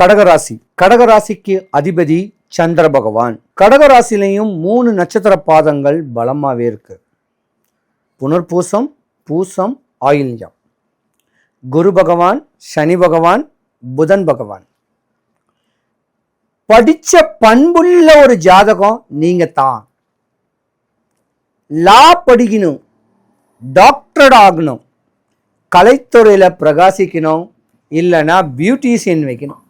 கடகராசி. கடகராசிக்கு அதிபதி சந்திர பகவான். கடகராசிலையும் மூணு நட்சத்திர பாதங்கள் பலமாகவே இருக்கு. புனர்பூசம் பூசம் ஆயில்யம். குரு பகவான் சனி பகவான் புதன் பகவான். படிச்ச பண்புள்ள ஒரு ஜாதகம் நீங்க தான். லா படிக்கணும் டாக்டர் ஆகணும் கலைத்துறையில் பிரகாசிக்கணும் இல்லைன்னா பியூட்டிஷியன் வைக்கணும்.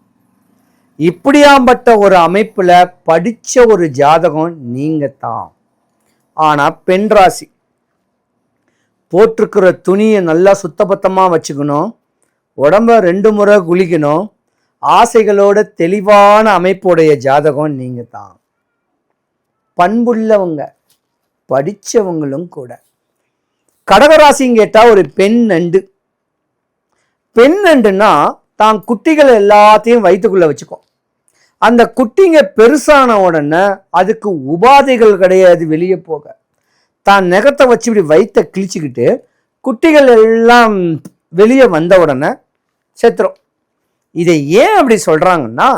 இப்படியாம்பட்ட ஒரு அமைப்பில் படித்த ஒரு ஜாதகம் நீங்கள் தான் ஆனால் பெண் ராசி போட்டிருக்கிற துணியை நல்லா சுத்தபத்தமாக வச்சுக்கணும் உடம்ப ரெண்டு முறை குளிக்கணும் ஆசைகளோட தெளிவான அமைப்புடைய ஜாதகம் நீங்கள் தான் பண்புள்ளவங்க படித்தவங்களும் கூட. கடகராசின்னு கேட்டால் ஒரு பெண் நண்டு. பெண் நண்டுன்னா தான் குட்டிகள் எல்லாத்தையும் வயிற்றுக்குள்ள வச்சுக்கும். அந்த குட்டிங்க பெருசான உடனே அதுக்கு உபாதைகள் கிடையாது வெளியே போக. தான் நெகத்தை வச்சு இப்படி வயிற்ற கிழிச்சுக்கிட்டு குட்டிகள் எல்லாம் வெளியே வந்த உடனே செத்துரும். இதை ஏன் அப்படி சொல்கிறாங்கன்னா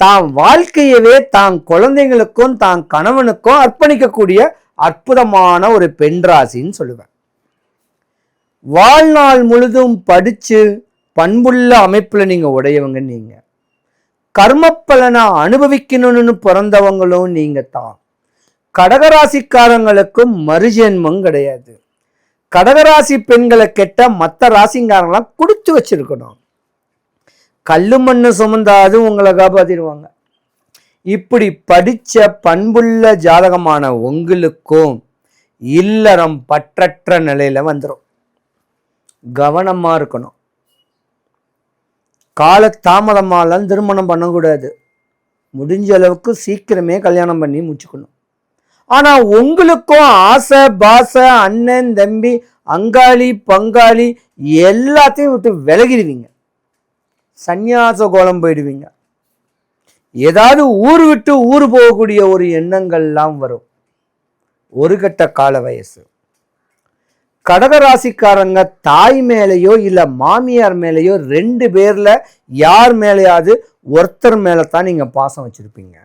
தான் வாழ்க்கையவே தான் குழந்தைங்களுக்கும் தான் கணவனுக்கும் அர்ப்பணிக்கக்கூடிய அற்புதமான ஒரு பெண் ராசின்னு சொல்லுவேன். வாழ்நாள் முழுதும் படித்து பண்புள்ள அமைப்பில் நீங்கள் உடையவங்க நீங்க. கர்மப்பலனை அனுபவிக்கணும்னு பிறந்தவங்களும் நீங்கள் தான். கடகராசிக்காரங்களுக்கும் மறுஜென்மம் கிடையாது. கடகராசி பெண்களை கெட்ட மற்ற ராசிங்காரங்களாம் கொடுத்து வச்சிருக்கணும். கல்லு மண்ணு சுமந்தாது உங்களை காப்பாத்திடுவாங்க. இப்படி படித்த பண்புள்ள ஜாதகமான உங்களுக்கும் இல்லறம் பற்றற்ற நிலையில் வந்துடும் கவனமாக இருக்கணும். கால தாமதமாலாம் திருமணம் பண்ணக்கூடாது. முடிஞ்ச அளவுக்கு சீக்கிரமே கல்யாணம் பண்ணி முடிச்சுக்கணும். ஆனால் உங்களுக்கும் ஆசை பாசை அண்ணன் தம்பி அங்காளி பங்காளி எல்லாத்தையும் விட்டு விலகிடுவீங்க. சந்நியாச கோலம் போயிடுவீங்க. ஏதாவது ஊர் விட்டு ஊர் போகக்கூடிய ஒரு எண்ணங்கள்லாம் வரும். ஒரு கட்ட கால வயசு. கடகராசிக்காரங்க தாய் மேலேயோ இல்லை மாமியார் மேலேயோ ரெண்டு பேரில் யார் மேலேயாவது ஒருத்தர் மேலே தான் நீங்கள் பாசம் வச்சுருப்பீங்க.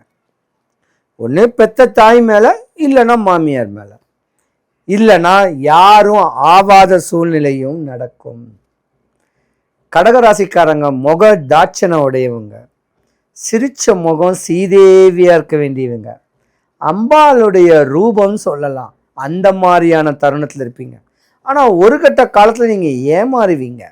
ஒன்று பெத்த தாய் மேலே இல்லைன்னா மாமியார் மேலே. இல்லைன்னா யாரும் ஆவாத சூழ்நிலையும் நடக்கும். கடகராசிக்காரங்க முக தாட்சணை உடையவங்க. சிரித்த முகம் சீதேவியாக இருக்க வேண்டியவங்க. அம்பாளுடைய ரூபம் சொல்லலாம். அந்த மாதிரியான தருணத்தில் இருப்பீங்க. ஆனால் ஒரு கட்ட காலத்தில் நீங்கள் ஏமாறுவீங்க.